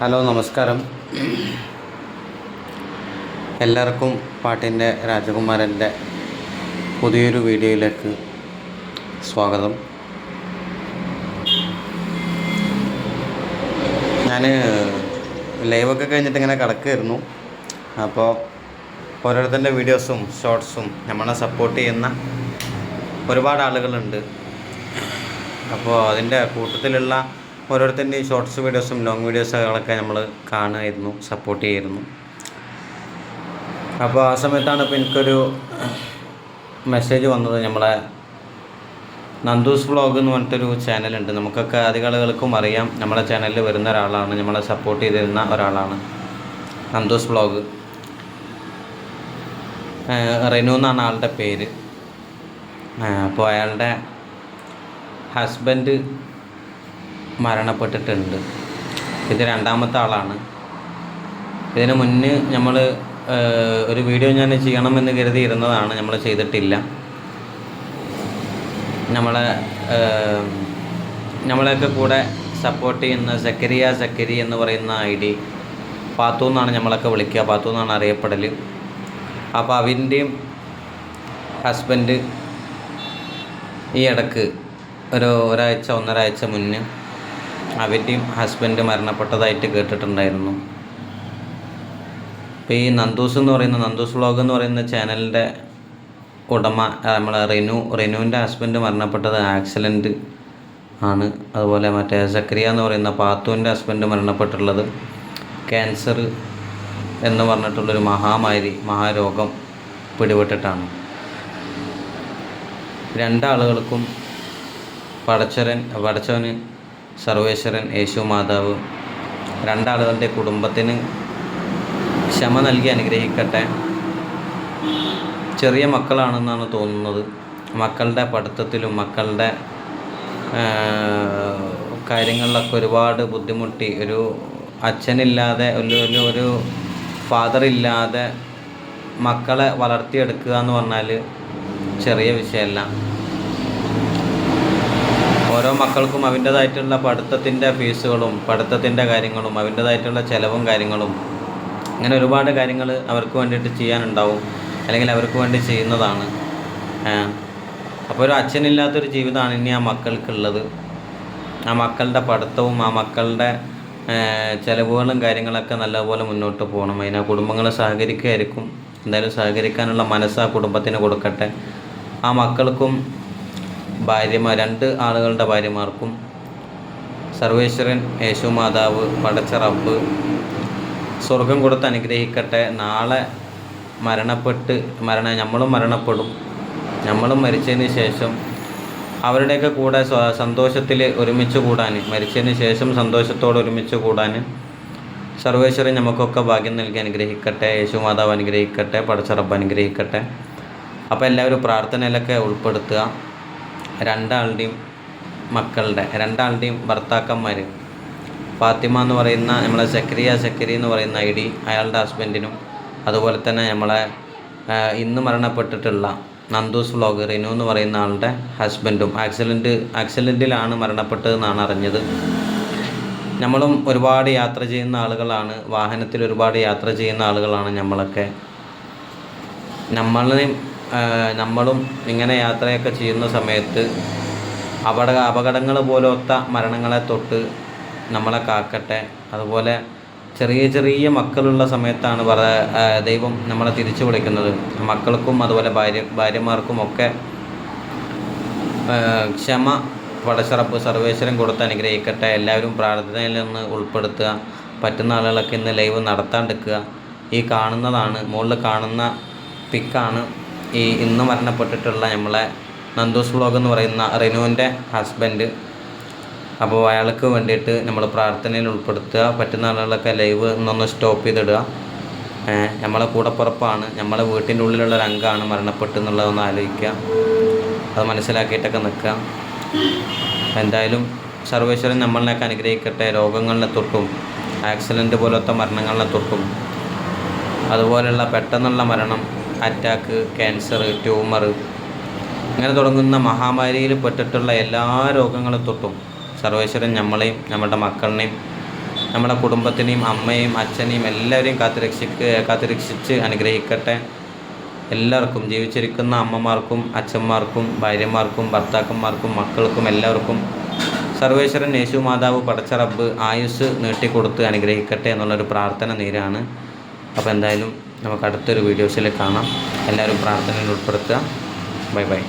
Hello നമസ്കാരം. എല്ലാവർക്കും പാട്ടിന്റെ രാജകുമാരന്റെ പുതിയൊരു വീഡിയോയിലേക്ക് സ്വാഗതം. ഞാൻ ലൈവൊക്കെ കഴിഞ്ഞിട്ട് ഇങ്ങനെ കിടക്കുമായിരുന്നു അപ്പോൾ ഓരോരുത്തരുടെ വീഡിയോസും ഷോർട്സും നമ്മളെ സപ്പോർട്ട് ചെയ്യുന്ന ഒരുപാട് ആളുകളുണ്ട്. അപ്പോൾ അതിന്റെ കൂട്ടത്തിലുള്ള ഓരോരുത്തരുടെയും ഷോർട്സ് വീഡിയോസും ലോങ് വീഡിയോസുകളൊക്കെ നമ്മൾ കാണുമായിരുന്നു സപ്പോർട്ട് ചെയ്യായിരുന്നു അപ്പോൾ ആ സമയത്താണ് ഇപ്പോൾ എനിക്കൊരു മെസ്സേജ് വന്നത്. നമ്മളെ നന്ദൂസ് വ്ളോഗ് എന്ന് പറഞ്ഞിട്ടൊരു ചാനലുണ്ട് നമുക്കൊക്കെ അധിക ആളുകൾക്കും അറിയാം. നമ്മളെ ചാനലിൽ വരുന്ന ഒരാളാണ്. നമ്മളെ സപ്പോർട്ട് ചെയ്തിരുന്ന ഒരാളാണ് നന്ദൂസ് വ്ളോഗ് റെനു എന്നാണ് ആളുടെ പേര്. അപ്പോൾ അയാളുടെ ഹസ്ബൻഡ് മരണപ്പെട്ടിട്ടുണ്ട്. ഇത് രണ്ടാമത്തെ ആളാണ്. ഇതിന് മുന്നേ നമ്മൾ ഒരു വീഡിയോ ഞാൻ ചെയ്യണമെന്ന് കരുതിയിരുന്നതാണ്. നമ്മൾ ചെയ്തിട്ടില്ല. നമ്മളെ നമ്മളെയൊക്കെ കൂടെ സപ്പോർട്ട് ചെയ്യുന്ന സക്കരിയ സക്കരി എന്ന് പറയുന്ന ഐ ഡി പാത്തു എന്നാണ് നമ്മളൊക്കെ വിളിക്കുക. പാത്തു എന്നാണ് അറിയപ്പെടൽ അപ്പോൾ അവന്റെയും ഹസ്ബൻഡ് ഈ ഇടയ്ക്ക് ഒരു ഒരാഴ്ച ഒന്നരാഴ്ച മുന്നേ അവന്റെയും ഹസ്ബൻഡ് മരണപ്പെട്ടതായിട്ട് കേട്ടിട്ടുണ്ടായിരുന്നു. ഇപ്പോൾ ഈ നന്ദൂസ് എന്ന് പറയുന്ന നന്ദൂസ് വ്ളോഗ് എന്ന് പറയുന്ന ചാനലിന്റെ ഉടമ നമ്മളെ റിനു റിനുവിന്റെ ഹസ്ബൻഡ് മരണപ്പെട്ടത് ആക്സിഡന്റ് ആണ്. അതുപോലെ മറ്റേ സക്രിയ എന്ന് പറയുന്ന പാത്തുവിന്റെ ഹസ്ബൻഡ് മരണപ്പെട്ടുള്ളത് ക്യാൻസർ എന്ന് പറഞ്ഞിട്ടുള്ളൊരു മഹാമാരി മഹാരോഗം പിടിപെട്ടിട്ടാണ്. രണ്ടാളുകൾക്കും പടച്ചരൻ പടച്ചവന് സർവേശ്വരൻ യേശു മാതാവ് രണ്ടാളുകളുടെ കുടുംബത്തിന് ക്ഷമ നൽകി അനുഗ്രഹിക്കട്ടെ. ചെറിയ മക്കളാണെന്നാണ് തോന്നുന്നത്. മക്കളുടെ പഠിത്തത്തിലും മക്കളുടെ കാര്യങ്ങളിലൊക്കെ ഒരുപാട് ബുദ്ധിമുട്ടി. ഒരു അച്ഛനില്ലാതെ ഒരു ഒരു ഒരു ഫാദർ ഇല്ലാതെ മക്കളെ വളർത്തിയെടുക്കുക എന്ന് പറഞ്ഞാൽ ചെറിയ വിഷയമല്ല. ഓരോ മക്കൾക്കും അവന്റേതായിട്ടുള്ള പഠിത്തത്തിന്റെ ഫീസുകളും പഠിത്തത്തിന്റെ കാര്യങ്ങളും അവന്റേതായിട്ടുള്ള ചിലവും കാര്യങ്ങളും അങ്ങനെ ഒരുപാട് കാര്യങ്ങൾ അവർക്ക് വേണ്ടിയിട്ട് ചെയ്യാനുണ്ടാവും അല്ലെങ്കിൽ അവർക്ക് വേണ്ടി ചെയ്യുന്നതാണ്. അപ്പോൾ ഒരു അച്ഛനില്ലാത്തൊരു ജീവിതമാണ് ഇനി ആ മക്കൾക്കുള്ളത്. ആ മക്കളുടെ പഠിത്തവും ആ മക്കളുടെ ചിലവുകളും കാര്യങ്ങളൊക്കെ നല്ലപോലെ മുന്നോട്ട് പോകണം. അതിനാ കുടുംബങ്ങൾ സഹകരിക്കുകയായിരിക്കും. എന്തായാലും സഹകരിക്കാനുള്ള മനസ്സ് ആ കുടുംബത്തിന് കൊടുക്കട്ടെ. ആ മക്കൾക്കും ഭാര്യമാർ രണ്ട് ആളുകളുടെ ഭാര്യമാർക്കും സർവേശ്വരൻ യേശു മാതാവ് പടച്ച റബ്ബ് സ്വർഗം കൊടുത്ത് അനുഗ്രഹിക്കട്ടെ. നാളെ മരണപ്പെട്ട് മരണ നമ്മളും മരണപ്പെടും. നമ്മളും മരിച്ചതിന് ശേഷം അവരുടെയൊക്കെ കൂടെ സന്തോഷത്തിൽ ഒരുമിച്ച് കൂടാൻ മരിച്ചതിന് ശേഷം സന്തോഷത്തോടെ ഒരുമിച്ച് കൂടാൻ സർവേശ്വരൻ നമുക്കൊക്കെ ഭാഗ്യം നൽകി അനുഗ്രഹിക്കട്ടെ. യേശു മാതാവ് അനുഗ്രഹിക്കട്ടെ പടച്ച റബ്ബ് അനുഗ്രഹിക്കട്ടെ. അപ്പോൾ എല്ലാവരും പ്രാർത്ഥനയിലൊക്കെ ഉൾപ്പെടുത്തുക. രണ്ടാളുടെയും മക്കളുടെ രണ്ടാളുടെയും ഭർത്താക്കന്മാർ ഫാത്തിമ എന്ന് പറയുന്ന നമ്മളെ സക്രിയ സക്കരി എന്ന് പറയുന്ന ഐ ഡി അയാളുടെ ഹസ്ബൻഡിനും അതുപോലെ തന്നെ നമ്മളെ ഇന്ന് മരണപ്പെട്ടിട്ടുള്ള നന്ദൂസ് വ്ളോഗ് റിനു എന്ന് പറയുന്ന ആളുടെ ഹസ്ബൻഡും ആക്സിഡന്റ് ആക്സിഡന്റിലാണ് മരണപ്പെട്ടതെന്നാണ് അറിഞ്ഞത്. നമ്മളും ഒരുപാട് യാത്ര ചെയ്യുന്ന ആളുകളാണ് വാഹനത്തിൽ ഒരുപാട് യാത്ര ചെയ്യുന്ന ആളുകളാണ് നമ്മളൊക്കെ. നമ്മളെയും നമ്മളും ഇങ്ങനെ യാത്രയൊക്കെ ചെയ്യുന്ന സമയത്ത് അപകട അപകടങ്ങൾ പോലത്തെ മരണങ്ങളെ തൊട്ട് നമ്മളെ കാക്കട്ടെ. അതുപോലെ ചെറിയ ചെറിയ മക്കളുള്ള സമയത്താണ് പറ ദൈവം നമ്മളെ തിരിച്ചു വിളിക്കുന്നത്. മക്കൾക്കും അതുപോലെ ഭാര്യ ഭാര്യമാർക്കും ഒക്കെ ക്ഷമ പടശ്രപ്പ് സർവേശ്വരൻ കൊടുത്ത് അനുഗ്രഹിക്കട്ടെ. എല്ലാവരും പ്രാർത്ഥനയിൽ നിന്ന് ഉൾപ്പെടുത്തുക. പറ്റുന്ന ആളുകളൊക്കെ ഇന്ന് ലൈവ് നടത്താണ്ടിരിക്കുക. ഈ കാണുന്നതാണ് മുകളിൽ കാണുന്ന പിക്കാണ് ഈ ഇന്ന് മരണപ്പെട്ടിട്ടുള്ള നമ്മളെ നന്ദൂസ് വ്ളോഗ് എന്ന് പറയുന്ന റിനുവിന്റെ ഹസ്ബൻഡ് അപ്പോൾ അയാൾക്ക് വേണ്ടിയിട്ട് നമ്മൾ പ്രാർത്ഥനയിൽ ഉൾപ്പെടുത്തുക. പറ്റുന്ന ആളുകളൊക്കെ ലൈവ് ഇന്നൊന്ന് സ്റ്റോപ്പ് ചെയ്തിടുക. നമ്മളെ കൂടപ്പുറപ്പാണ് നമ്മളെ വീട്ടിന്റെ ഉള്ളിലുള്ള ഒരു അംഗമാണ് മരണപ്പെട്ടു എന്നുള്ളതൊന്ന് ആലോചിക്കുക. അത് മനസ്സിലാക്കിയിട്ടൊക്കെ നിൽക്കുക. എന്തായാലും സർവേശ്വരൻ നമ്മളിനൊക്കെ അനുഗ്രഹിക്കട്ടെ. രോഗങ്ങളിലെ തൊട്ടും ആക്സിഡന്റ് പോലത്തെ മരണങ്ങളിലെ തൊട്ടും. അതുപോലെയുള്ള പെട്ടെന്നുള്ള മരണം അറ്റാക്ക് ക്യാൻസർ ട്യൂമർ ഇങ്ങനെ തുടങ്ങുന്ന മഹാമാരിയിൽ പെട്ടിട്ടുള്ള എല്ലാ രോഗങ്ങളെ തൊട്ടും സർവേശ്വരൻ നമ്മളെയും നമ്മുടെ മക്കളിനെയും നമ്മുടെ കുടുംബത്തിനെയും അമ്മയും അച്ഛനെയും എല്ലാവരെയും കാത്തുരക്ഷിക്ക് കാത്തുരക്ഷിച്ച് അനുഗ്രഹിക്കട്ടെ. എല്ലാവർക്കും ജീവിച്ചിരിക്കുന്ന അമ്മമാർക്കും അച്ഛന്മാർക്കും ഭാര്യമാർക്കും ഭർത്താക്കന്മാർക്കും മക്കൾക്കും എല്ലാവർക്കും സർവേശ്വരൻ യേശു മാതാവ് പടച്ച റബ്ബ് ആയുസ് നീട്ടിക്കൊടുത്ത് അനുഗ്രഹിക്കട്ടെ എന്നുള്ളൊരു പ്രാർത്ഥന നേരാണ്. അപ്പോൾ എന്തായാലും നമുക്ക് അടുത്തൊരു വീഡിയോസിൽ കാണാം. എല്ലാവരും പ്രാർത്ഥനയിൽ ഉൾപ്പെടുത്തുക. Bye bye.